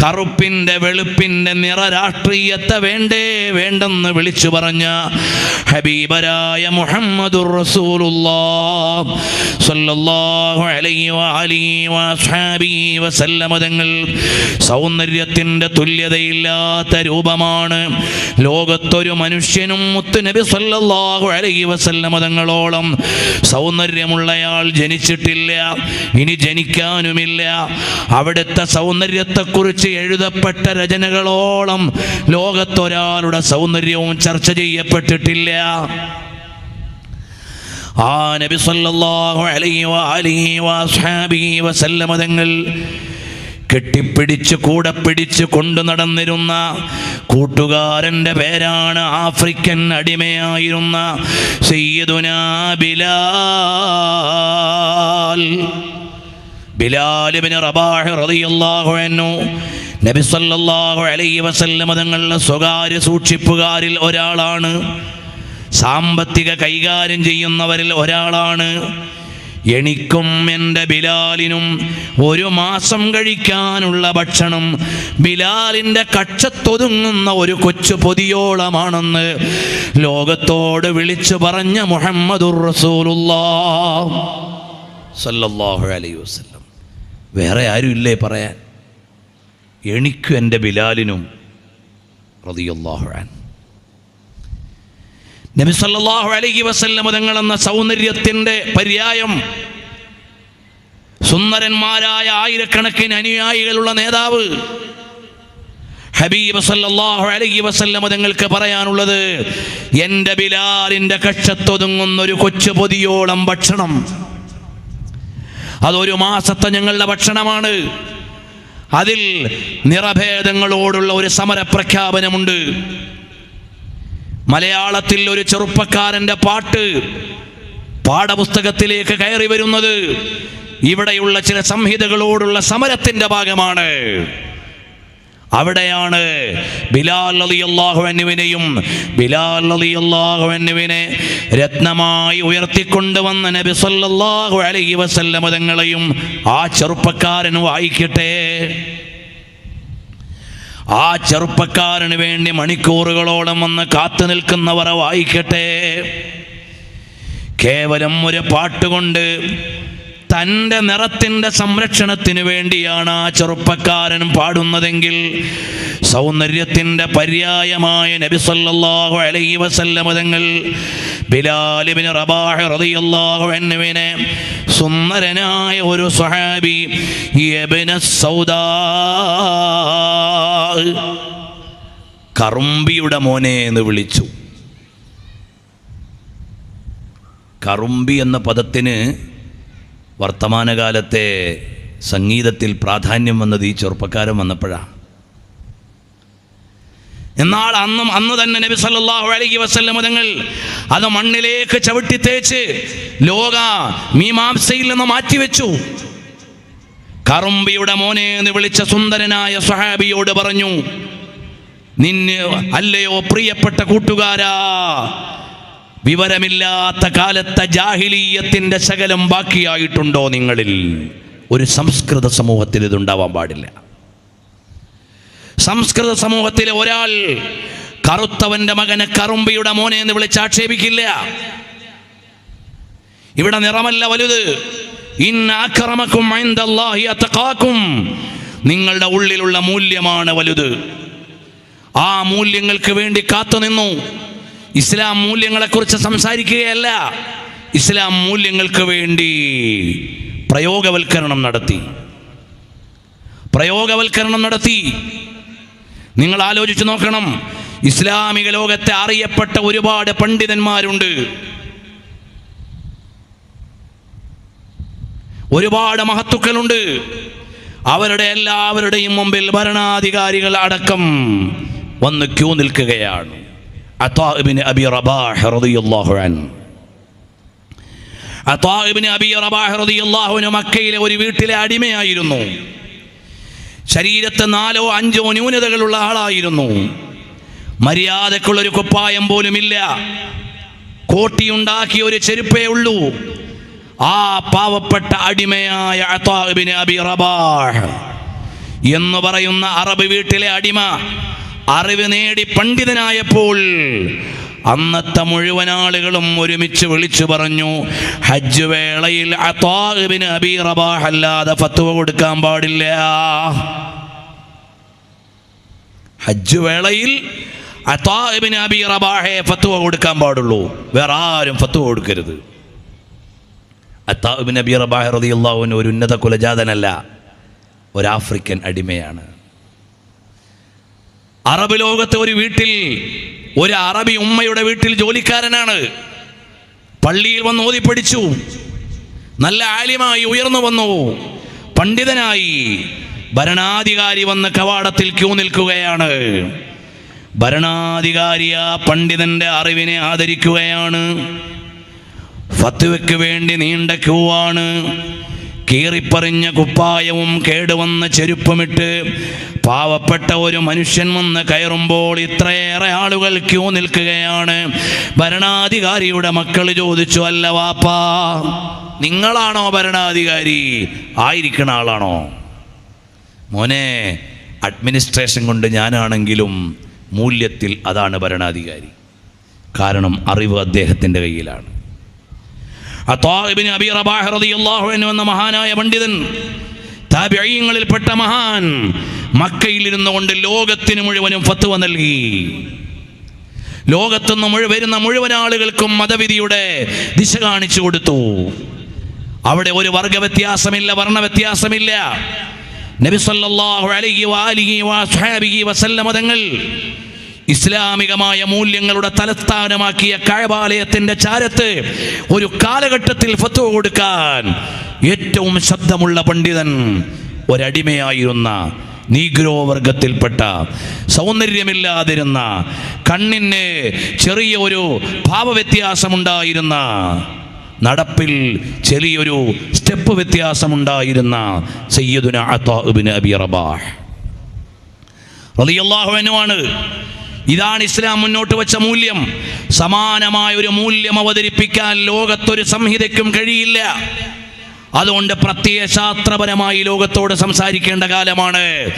കറുപ്പിന്റെ വെളുപ്പിന്റെ നിറ രാഷ്ട്രീയത്തെ വേണ്ടേ വേണ്ടെന്ന് വിളിച്ചു പറഞ്ഞ ഹബീബരായ മുഹമ്മദുർ തങ്ങൾ സൗന്ദര്യത്തിന്റെ തുല്യതയില്ലാത്ത രൂപമാണ്. ലോകത്തൊരു മനുഷ്യനും മുത്തുനബി സല്ലല്ലാഹു അലൈഹി വസല്ലമ തങ്ങളോളം സൗന്ദര്യമുള്ളയാൾ ജനിച്ചിട്ടില്ല ഇനി ജനിക്കാനുമില്ല. അവിടുത്തെ സൗന്ദര്യത്തെക്കുറിച്ച് എഴുതപ്പെട്ട രചനകളോളം ലോകത്തൊരാളുടെ സൗന്ദര്യവും ചർച്ച ചെയ്യപ്പെട്ടിട്ടില്ല. ആ നബി സല്ലല്ലാഹു അലൈഹി കെട്ടിപ്പിടിച്ച് കൂടെ പിടിച്ച് കൊണ്ടു നടന്നിരുന്ന കൂട്ടുകാരന്റെ പേരാണ് ആഫ്രിക്കൻ അടിമയായിരുന്ന സയ്യിദുനാ ബിലാൽ. ബിലാലിബിന് റബാഹ് റളിയല്ലാഹു അൻഹു നബി സല്ലല്ലാഹു അലൈഹി തങ്ങളുടെ സ്വകാര്യ സൂക്ഷിപ്പുകാരിൽ ഒരാളാണ്. സാമ്പത്തിക കൈകാര്യം ചെയ്യുന്നവരിൽ ഒരാളാണ്. എനിക്കും എന്റെ ബിലാലിനും ഒരു മാസം കഴിക്കാനുള്ള ഭക്ഷണം ബിലാലിന്റെ കക്ഷത്തൊതുങ്ങുന്ന ഒരു കൊച്ചു പൊതിയോളമാണെന്ന് ലോകത്തോട് വിളിച്ചു പറഞ്ഞ മുഹമ്മദുർ റസൂലുള്ളാഹ്. സല്ലല്ലാഹു അലൈഹി വസല്ലം. വേറെ ആരും ഇല്ലേ പറയാൻ? എനിക്കും എന്റെ ബിലാലിനും റളിയല്ലാഹു അൻ നബി സല്ലല്ലാഹു അലൈഹി വസല്ലം തങ്ങളെന്ന സൗന്ദര്യത്തിന്റെ പര്യായം സുന്ദരന്മാരായ ആയിരക്കണക്കിന് അനുയായികളുള്ള നേതാവ് ഹബീബ് സല്ലല്ലാഹു അലൈഹി വസല്ലം തങ്ങൾക്ക് പറയാനുള്ളത് എന്റെ ബിലാലിന്റെ കക്ഷത്തൊതുങ്ങുന്ന ഒരു കൊച്ചു പൊതിയോളം ഭക്ഷണം. അതൊരു മാസത്തെ ഞങ്ങളുടെ ഭക്ഷണമാണ്. അതിൽ നിറഭേദങ്ങളോടുള്ള ഒരു സമര പ്രഖ്യാപനമുണ്ട് മലയാളത്തിൽ ഒരു ചെറുപ്പക്കാരന്റെ പാട്ട് പാഠപുസ്തകത്തിലേക്ക് കയറി വരുന്നത് ഇവിടെയുള്ള ചില സംഹിതകളോടുള്ള സമരത്തിന്റെ ഭാഗമാണ്. അവിടെയാണ് ബിലാൽ അലി അള്ളാഹുവിനെയും ബിലാൽ അലി അള്ളാഹുവിനെ രത്നമായി ഉയർത്തിക്കൊണ്ടുവന്ന നബി സല്ലല്ലാഹു അലൈഹി വസല്ലമ തങ്ങളെയും ആ ചെറുപ്പക്കാരൻ വായിക്കട്ടെ. ആ ചെറുപ്പക്കാരന് വേണ്ടി മണിക്കൂറുകളോളം വന്ന് കാത്തു നിൽക്കുന്നവരെ വായിക്കട്ടെ. കേവലം ഒരു പാട്ടുകൊണ്ട് തന്റെ നിറത്തിന്റെ സംരക്ഷണത്തിന് വേണ്ടിയാണ് ആ ചെറുപ്പക്കാരൻ പാടുന്നതെങ്കിൽ സൗന്ദര്യത്തിന്റെ പര്യായമായ നബി സല്ലല്ലാഹു അലൈഹി വസല്ലമ തങ്ങൾ ബിലാലിബിന് റബാഹ് റളിയല്ലാഹു അൻഹുവിനെ സുന്ദരനായ ഒരു യബ്ന സൗദാ കറുമ്പിയുടെ മോനെ എന്ന് വിളിച്ചു. കറുമ്പി എന്ന പദത്തിന് വർത്തമാനകാലത്തെ സംഗീതത്തിൽ പ്രാധാന്യം വന്നത് ഈ ചെറുപ്പക്കാരൻ വന്നപ്പോഴാണ്. എന്നാൽ അന്നും അന്ന് തന്നെ നബി സല്ലല്ലാഹു അലൈഹി വസല്ലം തങ്ങൾ അത് മണ്ണിലേക്ക് ചവിട്ടി തേച്ച് ലോക മീമാംസയിൽ നിന്ന് മാറ്റിവെച്ചു. കറുമ്പിയുടെ മോനെ എന്ന് വിളിച്ച സുന്ദരനായ സ്വഹാബിയോട് പറഞ്ഞു നിന്നെ അല്ലയോ പ്രിയപ്പെട്ട കൂട്ടുകാരാ വിവരമില്ലാത്ത കാലത്തെ ജാഹിലീയത്തിന്റെ ശകലം ബാക്കിയായിട്ടുണ്ടോ നിങ്ങളിൽ? ഒരു സംസ്കൃത സമൂഹത്തിൽ ഇതുണ്ടാവാൻ പാടില്ല. സംസ്കൃത സമൂഹത്തിലെ ഒരാൾ കറുത്തവന്റെ മകനെ കറുമ്പിയുടെ മോനെ എന്ന് വിളിച്ച് ആക്ഷേപിക്കില്ല. ഇവിടെ നിറമല്ല വലുത്. നിങ്ങളുടെ ഉള്ളിലുള്ള മൂല്യമാണ് വലുത്. ആ മൂല്യങ്ങൾക്ക് വേണ്ടി കാത്തുനിന്നു. ഇസ്ലാം മൂല്യങ്ങളെക്കുറിച്ച് സംസാരിക്കുകയല്ല. ഇസ്ലാം മൂല്യങ്ങൾക്ക് വേണ്ടി പ്രയോഗവൽക്കരണം നടത്തി. പ്രയോഗവൽക്കരണം നടത്തി. നിങ്ങൾ ആലോചിച്ച് നോക്കണം. ഇസ്ലാമിക ലോകത്തെ അറിയപ്പെട്ട ഒരുപാട് പണ്ഡിതന്മാരുണ്ട്. ഒരുപാട് മഹത്തുക്കളുണ്ട്. അവരുടെ എല്ലാവരുടെയും മുമ്പിൽ ഭരണാധികാരികൾ അടക്കം വന്ന് ക്യൂ നിൽക്കുകയാണ്. അത്താഇബ്നു അബി റബാഹ് റളിയല്ലാഹു അൻഹു അത്താഇബ്നു അബി റബാഹ് റളിയല്ലാഹു അൻഹു മക്കയിലെ ഒരു വീട്ടിലെ അടിമയായിരുന്നു. ശരീരത്ത് നാലോ അഞ്ചോ ന്യൂനതകളുള്ള ആളായിരുന്നു. മര്യാദക്കുള്ളൊരു കുപ്പായം പോലുമില്ല കോട്ടിയുണ്ടാക്കിയ ഒരു ചെരുപ്പേ ഉള്ളൂ. ആ പാവപ്പെട്ട അടിമയായ അബി റബാഹ് എന്ന് പറയുന്ന അറബ് വീട്ടിലെ അടിമ അറിവ് നേടി പണ്ഡിതനായപ്പോൾ അന്നത്തെ മുഴുവൻ ആളുകളും ഒരുമിച്ച് വിളിച്ചു പറഞ്ഞു ഹജ്ജ് വേളയിൽ അത്താഹിബിന് അബി റബാഹ് അല്ലാതെ ഫത്തുവ കൊടുക്കാൻ പാടില്ല. ഹജ്ജ് വേളയിൽ അത്താഹിബിന് അബി റബാഹെ ഫത്തുവ കൊടുക്കാൻ പാടുള്ളൂ. വേറെ ആരും ഫത്തുവ കൊടുക്കരുത്. അത്താഹിബിൻ അബി റബാഹ് റളിയല്ലാഹുവിന് ഒരു ഉന്നത കുലജാതനല്ല ഒരു ആഫ്രിക്കൻ അടിമയാണ്. അറബ് ലോകത്തെ ഒരു വീട്ടിൽ ഒരു അറബി ഉമ്മയുടെ വീട്ടിൽ ജോലിക്കാരനാണ്. പള്ളിയിൽ വന്ന് ഓതി പഠിച്ചു. നല്ല ആലിമായി ഉയർന്നു വന്നു. പണ്ഡിതനായി ഭരണാധികാരി വന്ന് കവാടത്തിൽ ക്യൂ നിൽക്കുകയാണ്. ഭരണാധികാരി ആ പണ്ഡിതന്റെ അറിവിനെ ആദരിക്കുകയാണ്. ഫത്വയ്ക്ക് വേണ്ടി നീണ്ട ക്യൂ ആണ്. കീറിപ്പറിഞ്ഞ കുപ്പായവും കേടുവന്ന ചെരുപ്പുമിട്ട് പാവപ്പെട്ട ഒരു മനുഷ്യൻ വന്ന് കയറുമ്പോൾ ഇത്രയേറെ ആളുകൾ ക്യൂ നിൽക്കുകയാണ്. ഭരണാധികാരിയുടെ മക്കൾ ചോദിച്ചു അല്ല വാപ്പാ നിങ്ങളാണോ ഭരണാധികാരി? ആയിരിക്കണ ആളാണോ? മോനെ അഡ്മിനിസ്ട്രേഷൻ കൊണ്ട് ഞാനാണെങ്കിലും മൂല്യത്തിൽ അതാണ് ഭരണാധികാരി. കാരണം അറിവ് അദ്ദേഹത്തിന്റെ കയ്യിലാണ്. റളിയല്ലാഹു അൻഹു എന്ന മഹാനായ പണ്ഡിതൻ താബിഈങ്ങളിൽപ്പെട്ട മഹാൻ മക്കയിലിരുന്നു കൊണ്ട് ലോകത്തിന് മുഴുവനും ഫത്വ നൽകി. ലോകത്തുനിന്ന് മുഴുവൻ വരുന്ന മുഴുവൻ ആളുകൾക്കും മതവിധിയുടെ ദിശ കാണിച്ചു കൊടുത്തു. അവിടെ ഒരു വർഗ വ്യത്യാസമില്ല വർണ വ്യത്യാസമില്ല. നബി സല്ലല്ലാഹു അലൈഹി വാലിഹി വസല്ലമ തങ്ങൾ ഇസ്ലാമികമായ മൂല്യങ്ങളുടെ തലസ്ഥാനമാക്കിയ കഴബാലയത്തിന്റെ ചാരത്ത് ഒരു കാലഘട്ടത്തിൽ ഫത്വ കൊടുക്കാൻ ഏറ്റവും ശബ്ദമുള്ള പണ്ഡിതൻ ഒരടിമയായിരുന്ന നീഗ്രോ വർഗത്തിൽപ്പെട്ട സൗന്ദര്യമില്ലാതിരുന്ന കണ്ണിന് ചെറിയ ഒരു ഭാവവ്യത്യാസമുണ്ടായിരുന്ന നടപ്പിൽ ചെറിയൊരു സ്റ്റെപ്പ് വ്യത്യാസമുണ്ടായിരുന്ന സയ്യദുന അബി റബാഹ്. റളിയല്ലാഹു അൻഹുവാണ് ഇതാണ് ഇസ്ലാം മുന്നോട്ട് വെച്ച മൂല്യം. സമാനമായ ഒരു മൂല്യം അവതരിപ്പിക്കാൻ ലോകത്തൊരു സംഹിതയ്ക്കും കഴിയില്ല. അതുകൊണ്ട് പ്രത്യയശാസ്ത്രപരമായി ലോകത്തോട് സംസാരിക്കേണ്ട കാലമാണ്.